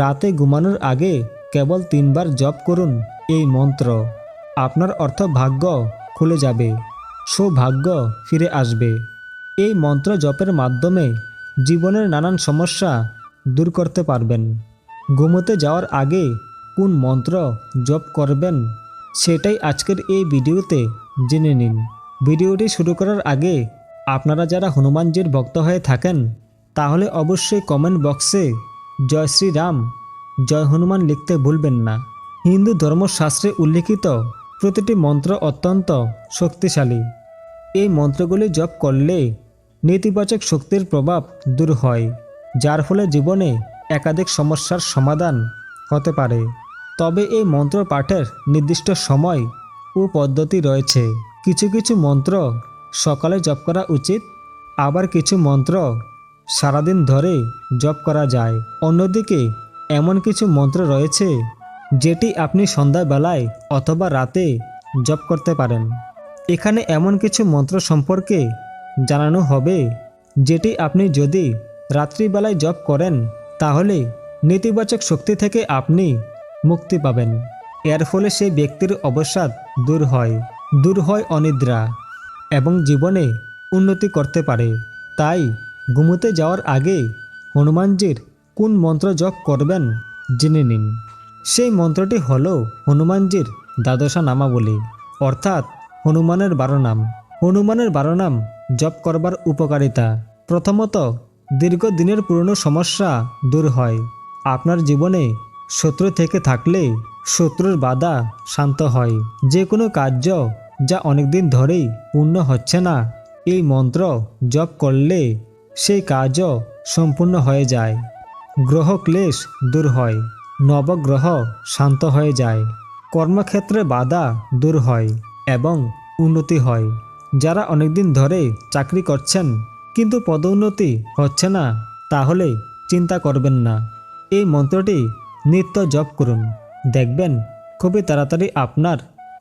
রাতে ঘুমানোর আগে কেবল তিনবার জপ করুন এই মন্ত্র। আপনার অর্থ ভাগ্য খুলে যাবে, সৌভাগ্য ফিরে আসবে। এই মন্ত্র জপের মাধ্যমে জীবনের নানান সমস্যা দূর করতে পারবেন। ঘুমোতে যাওয়ার আগে কোন মন্ত্র জপ করবেন সেটাই আজকের এই ভিডিওতে জেনে নিন। ভিডিওটি শুরু করার আগে আপনারা যারা হনুমানজির ভক্ত হয়ে থাকেন, তাহলে অবশ্যই কমেন্ট বক্সে জয় শ্রীরাম, জয় হনুমান লিখতে ভুলবেন না। হিন্দু ধর্মশাস্ত্রে উল্লিখিত প্রতিটি মন্ত্র অত্যন্ত শক্তিশালী। এই মন্ত্রগুলি জপ করলে নেতিবাচক শক্তির প্রভাব দূর হয়, যার ফলে জীবনে একাধিক সমস্যার সমাধান হতে পারে। তবে এই মন্ত্র পাঠের নির্দিষ্ট সময় ও পদ্ধতি রয়েছে। কিছু কিছু মন্ত্র সকালে জপ করা উচিত, আবার কিছু মন্ত্র সারাদিন ধরে জপ করা যায়। অন্যদিকে, এমন কিছু মন্ত্র রয়েছে, যেটি আপনি সন্ধ্যাবেলায় অথবা রাতে জপ করতে পারেন। এখানে এমন কিছু মন্ত্র সম্পর্কে জানানো হবে, যেটি আপনি যদি রাত্রিবেলায় জপ করেন, তাহলে নেতিবাচক শক্তি থেকে আপনি মুক্তি পাবেন। এর ফলে সেই ব্যক্তির অবসাদ দূর হয় দূর হয় অনিদ্রা এবং জীবনে উন্নতি করতে পারে। তাই ঘুমোতে যাওয়ার আগে হনুমানজির কোন মন্ত্র জপ করবেন জেনে নিন। সেই মন্ত্রটি হল হনুমানজির দ্বাদশা নামাবলী, অর্থাৎ হনুমানের বারো নাম। হনুমানের বারো নাম জপ করবার উপকারিতা। প্রথমত, দীর্ঘদিনের পুরনো সমস্যা দূর হয়। আপনার জীবনে শত্রু থেকে থাকলে শত্রুর বাধা শান্ত হয়। যে কোনো কার্য যা অনেকদিন ধরেই পূর্ণ হচ্ছে না, এই মন্ত্র জপ করলে সেই কাজও সম্পূর্ণ হয়ে যায়। গ্রহ ক্লেশ দূর হয়, নবগ্রহ শান্ত হয়ে যায়। কর্মক্ষেত্রে বাধা দূর হয় এবং উন্নতি হয়। যারা অনেকদিন ধরে চাকরি করছেন, কিন্তু পদোন্নতি হচ্ছে না, তাহলে চিন্তা করবেন না। এই মন্ত্রটি নিত্য জপ করুন। দেখবেন, খুবই তাড়াতাড়ি আপনার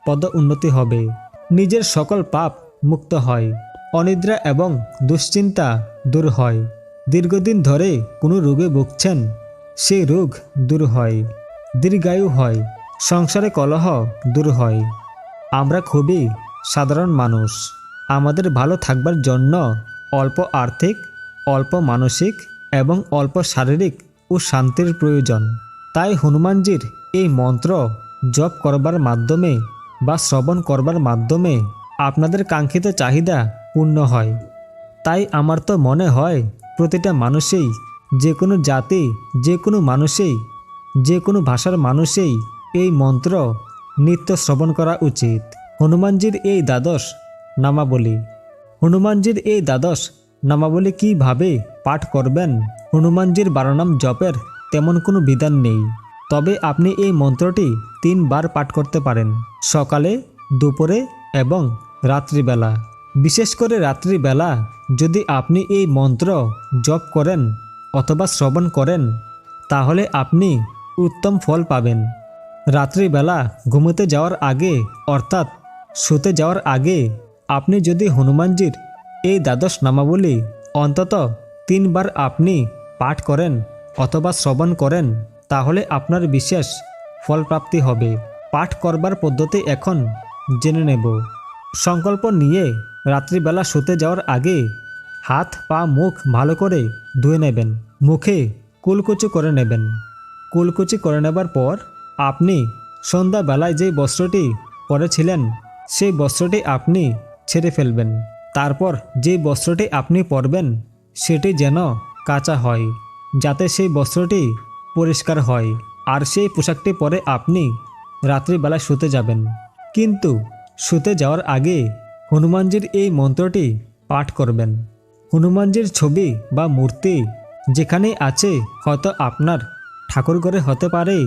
পদ উন্নতি হবে। নিজের সকল পাপ মুক্ত হয়। অনিদ্রা এবং দুশ্চিন্তা দূর হয়। দীর্ঘদিন ধরে কোনো রোগে ভুগছেন, সেই রোগ দূর হয়, দীর্ঘায়ু হয়, সংসারে কলহ দূর হয়। আমরা খুবই সাধারণ মানুষ। আমাদের ভালো থাকবার জন্য অল্প আর্থিক, অল্প মানসিক এবং অল্প শারীরিক ও শান্তির প্রয়োজন। তাই হনুমানজির এই মন্ত্র জপ করবার মাধ্যমে বা শ্রবণ করবার মাধ্যমে আপনাদের কাঙ্ক্ষিত চাহিদা পূর্ণ হয়। তাই আমার তো মনে হয়, প্রতিটা মানুষেই যে কোনো জাতি যে কোনো মানুষেই যে কোনো ভাষার মানুষেই এই মন্ত্র নিত্য শ্রবণ করা উচিত। হনুমানজির এই দ্বাদশ নামাবলী। হনুমানজির এই দ্বাদশ নামাবলী কীভাবে পাঠ করবেন? হনুমানজির বারোনাম জপের তেমন কোনো বিধান নেই। তবে আপনি এই মন্ত্রটি তিনবার পাঠ করতে পারেন, সকালে, দুপুরে এবং রাত্রিবেলা। বিশেষ করে রাত্রিবেলা যদি আপনি এই মন্ত্র জপ করেন অথবা শ্রবণ করেন, তাহলে আপনি উত্তম ফল পাবেন। রাত্রিবেলা ঘুমোতে যাওয়ার আগে, অর্থাৎ শুতে যাওয়ার আগে, আপনি যদি হনুমানজির এই দ্বাদশ নামাবলী অন্তত তিনবার আপনি পাঠ করেন অথবা শ্রবণ করেন, তাহলে আপনার বিশেষ ফলপ্রাপ্তি হবে। পাঠ করবার পদ্ধতি এখন জেনে নেব। সংকল্প নিয়ে রাত্রিবেলা শুতে যাওয়ার আগে হাত, পা, মুখ ভালো করে ধুয়ে নেবেন। মুখে কুলকুচি করে নেবেন। কুলকুচি করে নেবার পর আপনি সন্ধ্যাবেলায় যে বস্ত্রটি পরেছিলেন, সেই বস্ত্রটি আপনি ছেড়ে ফেলবেন। তারপর যে বস্ত্রটি আপনি পরবেন, সেটি যেন কাঁচা হয়, যাতে সেই বস্ত্রটি পরিষ্কার হয়। আর সেই পোশাকটি পরে আপনি রাত্রিবেলায় শুতে যাবেন। কিন্তু শুতে যাওয়ার আগে হনুমানজির এই মন্ত্রটি পাঠ করবেন। হনুমানজির ছবি বা মূর্তি যেখানেই আছে, হয়তো আপনার ঠাকুরঘরে হতে পারে,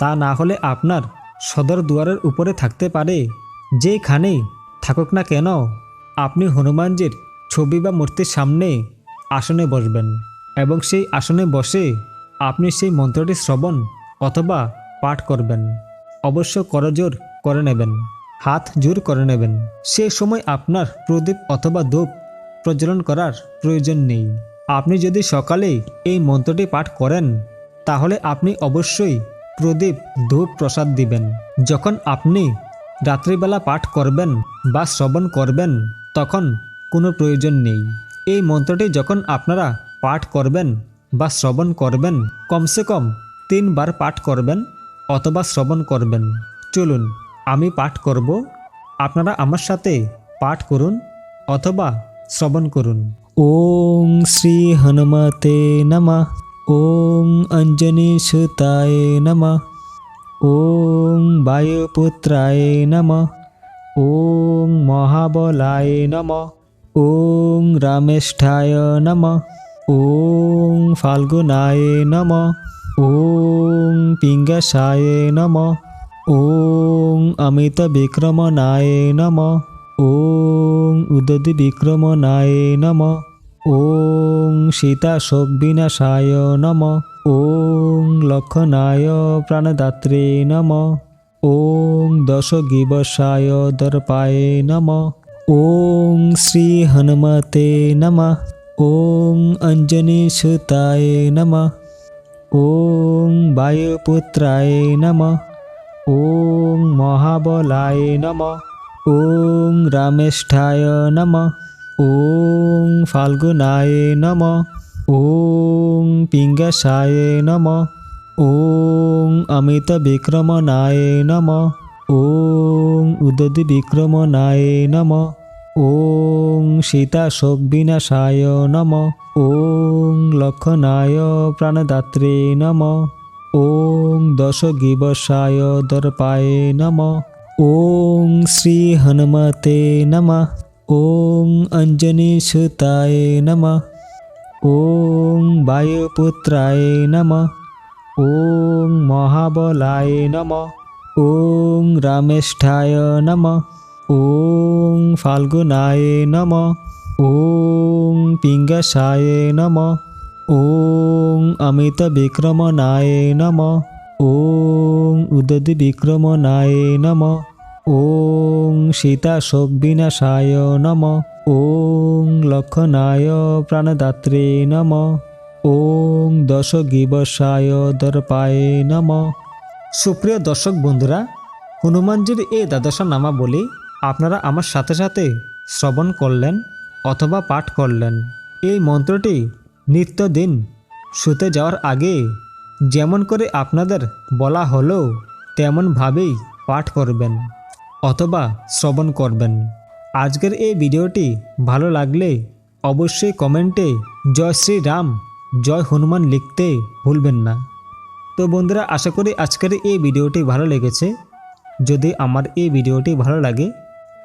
তা না হলে আপনার সদর দুয়ারের উপরে থাকতে পারে। যেখানেই থাকুক না কেন, আপনি হনুমানজির ছবি বা মূর্তির সামনে আসনে বসবেন এবং সেই আসনে বসে আপনি সেই মন্ত্রটি শ্রবণ অথবা পাঠ করবেন। অবশ্য করজোর করে নেবেন। হাত জোর করে নেবেন। সে সময় আপনার প্রদীপ অথবা ধূপ প্রজ্বলন করার প্রয়োজন নেই। আপনি যদি সকালে এই মন্ত্রটি পাঠ করেন, তাহলে আপনি অবশ্যই প্রদীপ ধূপ প্রসাদ দিবেন। যখন আপনি রাত্রিবেলা পাঠ করবেন বা শ্রবণ করবেন, তখন কোনো প্রয়োজন নেই। এই মন্ত্রটি যখন আপনারা পাঠ করবেন বা শ্রবণ করবেন, কমসে কম তিনবার পাঠ করবেন অথবা শ্রবণ করবেন। চলুন আমি পাঠ করব। আপনারা আমার সাথে পাঠ করুন অথবা শ্রবণ করুন। ওং শ্রী হনুমতে নমঃ। ওং অঞ্জনি সুতায় নমঃ। ওং বায়ুপুত্রায় নমঃ। ওং মহাবলায় নমঃ। ওং রামেষ্ঠায় নমঃ। ওং ফাল্গুনায় নমঃ। ওং পিঙ্গসায় নমঃ। ওং অমিত বিক্রমনায় নমঃ। ওং উদতি বিক্রমনায় নমঃ। ওং সীতা শোক বিনাশায় নমঃ। ওং লক্ষণায় প্রাণদাত্রে নমঃ। ওং দশ গিবসায় দর্পায় নমঃ। ওং শ্রী হনুমতে নমঃ। ওং অঞ্জনি সুতায় নমঃ। ওং বায়ুপুত্রায় নমঃ। ওং মহাবলায় নমঃ ওং রামেষ্ঠায় নমঃ ওং ফাল্গুনায় নমঃ ওং পিঙ্গসায় নমঃ ওং অমিত বিক্রমনায় নমঃ ওং উদতি বিক্রমনায় নমঃ ওং সীতা শোক বিনাশায় নমঃ ওং লক্ষণায় প্রাণদাত্রে নমঃ। ওং দশ গিবসায় দর্পায় নমঃ ওং শ্রী হনুমতে নমঃ ওং অঞ্জনি সুতায় নমঃ ওং বায়ুপুত্রায় নমঃ ওং মহাবলায় নমঃ ওং রামেষ্ঠায় নমঃ ওং ফাল্গুনায় নমঃ ওং পিঙ্গসায় নমঃ ওং অমিত বিক্রমনায় নমঃ। ওং উদতি বিক্রমনায় নমঃ। ওং সীতা শোক বিনাশায় নমঃ। ওং লক্ষণায় প্রাণদাত্রে নমঃ। ওং দশ গিবসায় দর্পায় নমঃ। সুপ্রিয় দর্শক বন্ধুরা, হনুমানজির এই দ্বাদশা নামা বলে আপনারা আমার সাথে সাথে শ্রবণ করলেন অথবা পাঠ করলেন। এই মন্ত্রটি নিত্যদিন শুতে যাওয়ার আগে যেমন করে আপনাদের বলা হলো তেমনভাবেই পাঠ করবেন অথবা শ্রবণ করবেন। আজকের এই ভিডিওটি ভালো লাগলে অবশ্যই কমেন্টে জয় শ্রী রাম জয় হনুমান লিখতে ভুলবেন না। তো বন্ধুরা, আশা করি আজকের এই ভিডিওটি ভালো লেগেছে। যদি আমার এই ভিডিওটি ভালো লাগে,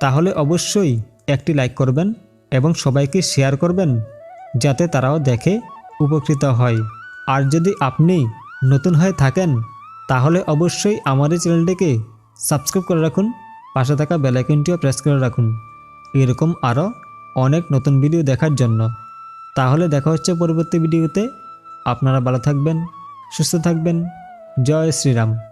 তাহলে অবশ্যই একটি লাইক করবেন এবং সবাইকে শেয়ার করবেন। যাতে তারাও দেখে, উপকৃত হয়। আর যদি আপনি নতুন হয়ে থাকেন, তাহলে অবশ্যই আমার এই চ্যানেলটিকে সাবস্ক্রাইব করে রাখুন, পাশে থাকা বেলাইকনটিও প্রেস করে রাখুন। এরকম আরও অনেক নতুন ভিডিও দেখার জন্য। তাহলে দেখা হচ্ছে পরবর্তী ভিডিওতে। আপনারা ভালো থাকবেন, সুস্থ থাকবেন। জয় শ্রীরাম।